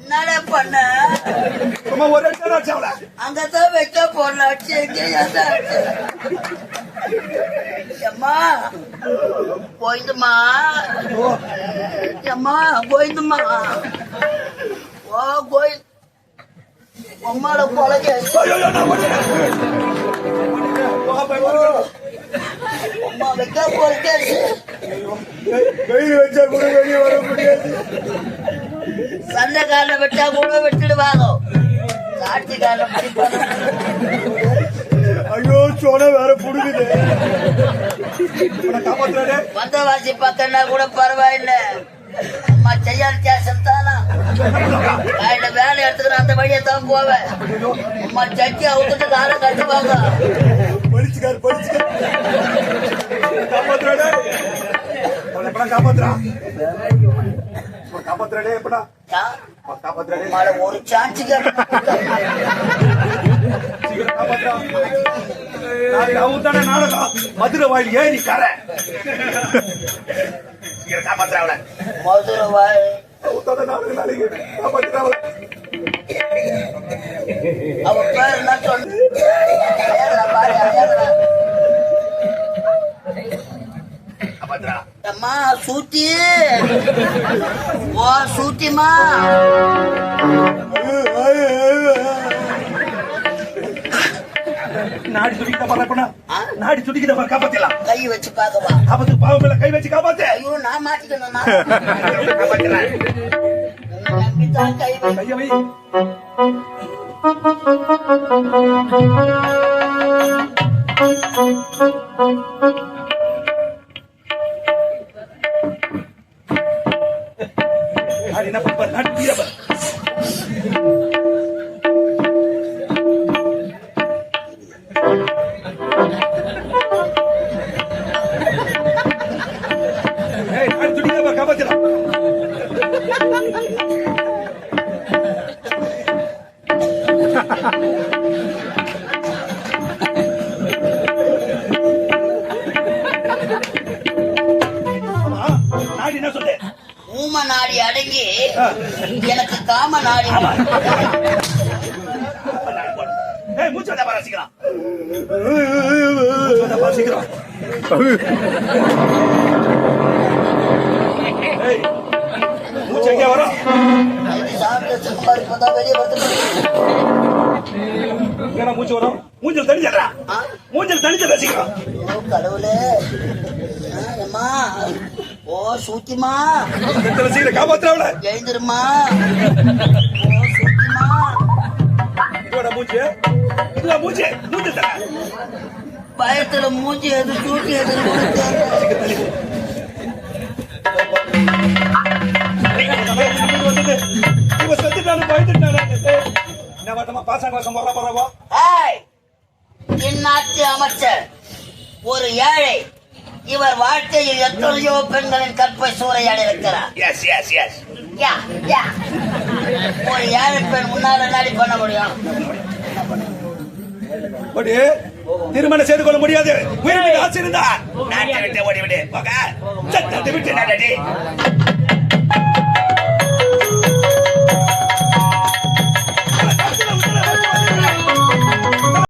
என்னடா பண்ண? அம்மா ஒரு இடத்துல ஆச்சு அவளை. அங்கதான் வைக்க போடலாச்சு எங்கேயும் அம்மா போயிடுமா அம்மா போயிடுமா ஓ போய் அம்மாட பொழக வைக்க போறது வெயில் வச்சா கூட வெளியே வர முடியாது. சண்டைக்காரனை விட்டா கூட விட்டுடுவாங்க காட்சிக்காரனை படிப்பாங்க ஐயோ சோன வேற புடுங்குது. வந்தவாசி பார்த்தனா கூட பரவாயில்ல. அம்மா செய்யாத கேசம் தானா? காலையில வேலை எடுத்துக்கிற அந்த வழியை தான் போவேன். அம்மா சட்டி அவுத்துட்டு காலை கட்டுவாங்க. படிச்சுக்காரு படிச்சுக்காரு. காப்பாத்துறாடே எப்படா காப்பாத்துறான் உன்னை காப்பாத்துறாடே எப்படா? காப்பாத்துறாடே மழை ஒரு சான்ஸ் தானே நாடகம் மதுரை வாயில் ஏறி கரை. சீக்கிரம் காப்பாத்துறா அவளை. மதுரை வாய். அவங்க தானே நாடகம் நாளைக்கு காப்பாத்துறா அவளை. அவ பேர் என்ன சொல்லு அம்மா சூட்டி ஓ சூட்டிமா நாடி சுடிக்கிட்ட பரப்பனா நாடி சுடிக்கிட்ட பர காப்பாத்திடலாம். கை வச்சு பார்க்கவா? காப்பாத்து பாவம் மேல கை வச்சு காப்பாத்து. ஐயோ நான் மாட்டிக்கணும் நான் காப்பாத்துறேன் கை வை கைய வை நாடி என்ன பண்ண நாடி தீர ஊம நாடி அடங்கி எனக்கு காம நாடி மூச்சு விட பாரு சீக்கிரம் மூச்சு விட பாரு சீக்கிரம் ஏய் மூச்சு எங்க வரும்? வந்து எங்கடா மூச்சு வரும்? மூஞ்சல் தனிச்சடா ஆ? மூஞ்சல் தனிச்சடா சீக்கிரம் ஓ கடவுளே. அம்மா. ஓ சூத்திமா. காப்பாத்துறாவல எழுந்திருமா ஓ சூத்திமா மூச்சு. மூச்சு. மூச்சு பயத்துல மூஞ்சி எது சூட்டி எது என்ன வாட்டமா பாசாங்க வர போறவோ இந்நாட்டு அமைச்சர் ஒரு ஏழை இவர் வாழ்க்கையில் எத்தனையோ பெண்களின் கற்பை சூறையாடி இருக்கிறார் yes yes yes yeah, yeah. ஒரு ஏழை பெண் முன்னால நாடி பண்ண முடியும்? திருமணம் செய்து கொள்ள முடியாது. உயிர் மீது ஆசை இருந்தா நாட்டை விட்டு ஓடி விடு. போக. விட்டு நடடி.